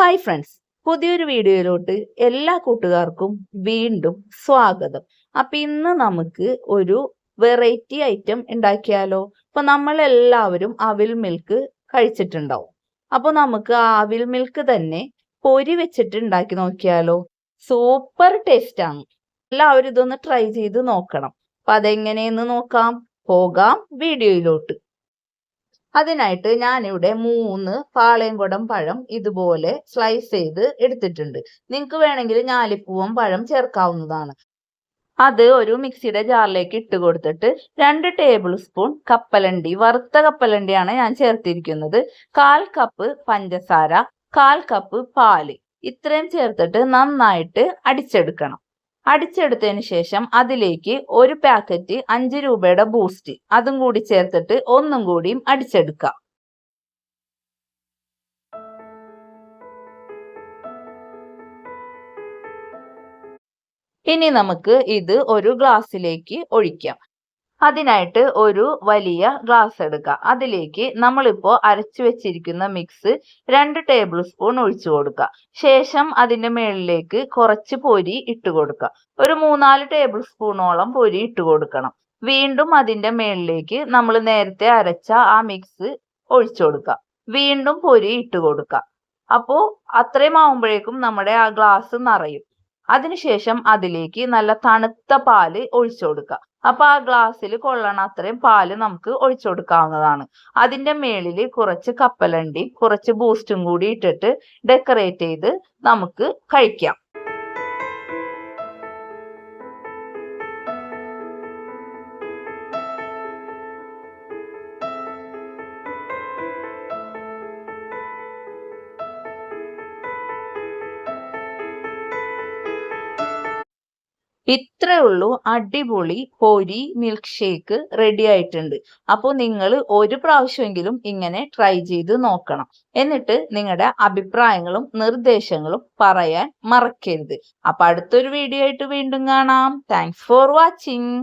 Hi friends പുതിയൊരു വീഡിയോയിലോട്ട് എല്ലാ കൂട്ടുകാർക്കും വീണ്ടും സ്വാഗതം. അപ്പൊ ഇന്ന് നമുക്ക് ഒരു വെറൈറ്റി ഐറ്റം ഉണ്ടാക്കിയാലോ? അപ്പൊ നമ്മൾ എല്ലാവരും അവിൽ മിൽക്ക് കഴിച്ചിട്ടുണ്ടാവും. അപ്പൊ നമുക്ക് ആ അവിൽ മിൽക്ക് തന്നെ പൊരി വെച്ചിട്ട് ഉണ്ടാക്കി നോക്കിയാലോ? സൂപ്പർ ടേസ്റ്റ് ആണ്. എല്ലാവരും ഇതൊന്ന് ട്രൈ ചെയ്ത് നോക്കണം. അപ്പൊ അതെങ്ങനെയെന്ന് നോക്കാം? പോകാം വീഡിയോയിലോട്ട്. അതിനായിട്ട് ഞാനിവിടെ മൂന്ന് പാളയംകുടം പഴം ഇതുപോലെ സ്ലൈസ് ചെയ്ത് എടുത്തിട്ടുണ്ട്. നിങ്ങൾക്ക് വേണമെങ്കിൽ ഞാലിപ്പൂവൻ പഴം ചേർക്കാവുന്നതാണ്. അത് ഒരു മിക്സിയുടെ ജാറിലേക്ക് ഇട്ട് കൊടുത്തിട്ട് രണ്ട് ടേബിൾ സ്പൂൺ കപ്പലണ്ടി വറുത്ത കപ്പലണ്ടിയാണ് ഞാൻ ചേർത്തിരിക്കുന്നത്. കാൽ കപ്പ് പഞ്ചസാര കാൽ കപ്പ് പാൽ. ഇത്രയും ചേർത്തിട്ട് നന്നായിട്ട് അടിച്ചെടുക്കണം. അടിച്ചെടുത്തതിന് ശേഷം അതിലേക്ക് ഒരു പാക്കറ്റ് അഞ്ച് രൂപയുടെ ബൂസ്റ്റ് അതും കൂടി ചേർത്തിട്ട് ഒന്നും കൂടിയും അടിച്ചെടുക്കാം. ഇനി നമുക്ക് ഇത് ഒരു ഗ്ലാസ്സിലേക്ക് ഒഴിക്കാം. അതിനായിട്ട് ഒരു വലിയ ഗ്ലാസ് എടുക്കുക. അതിലേക്ക് നമ്മളിപ്പോൾ അരച്ചു വെച്ചിരിക്കുന്ന മിക്സ് രണ്ട് ടേബിൾ സ്പൂൺ ഒഴിച്ചു കൊടുക്കുക. ശേഷം അതിന്റെ മുകളിലേക്ക് കുറച്ച് പൊരി ഇട്ട് കൊടുക്കുക. ഒരു മൂന്നാൽ ടേബിൾ സ്പൂണോളം പൊരി ഇട്ട് കൊടുക്കണം. വീണ്ടും അതിന്റെ മുകളിലേക്ക് നമ്മൾ നേരത്തെ അരച്ച ആ മിക്സ് ഒഴിച്ചു കൊടുക്കുക. വീണ്ടും പൊരി ഇട്ട് കൊടുക്കുക. അപ്പോൾ അത്രയും ആവുമ്പോഴേക്കും നമ്മുടെ ആ ഗ്ലാസ് നിറയും. അതിനുശേഷം അതിലേക്ക് നല്ല തണുത്ത പാൽ ഒഴിച്ചു കൊടുക്കുക. അപ്പൊ ആ ഗ്ലാസ്സിൽ കൊള്ളണ. അത്രയും പാൽ നമുക്ക് ഒഴിച്ചു കൊടുക്കാവുന്നതാണ്. അതിന്റെ മേളിൽ കുറച്ച് കപ്പലണ്ടി കുറച്ച് ബൂസ്റ്റും കൂടി ഇട്ടിട്ട് ഡെക്കറേറ്റ് ചെയ്ത് നമുക്ക് കഴിക്കാം. ഇത്രേ ഉള്ളൂ അടിപൊളി പൊരി മിൽക്ക് ഷേക്ക് റെഡി ആയിട്ടുണ്ട്. അപ്പോൾ നിങ്ങൾ ഒരു പ്രാവശ്യമെങ്കിലും ഇങ്ങനെ ട്രൈ ചെയ്ത് നോക്കണം. എന്നിട്ട് നിങ്ങളുടെ അഭിപ്രായങ്ങളും നിർദ്ദേശങ്ങളും പറയാൻ മറക്കരുത്. അപ്പൊ അടുത്തൊരു വീഡിയോ ആയിട്ട് വീണ്ടും കാണാം. Thanks for watching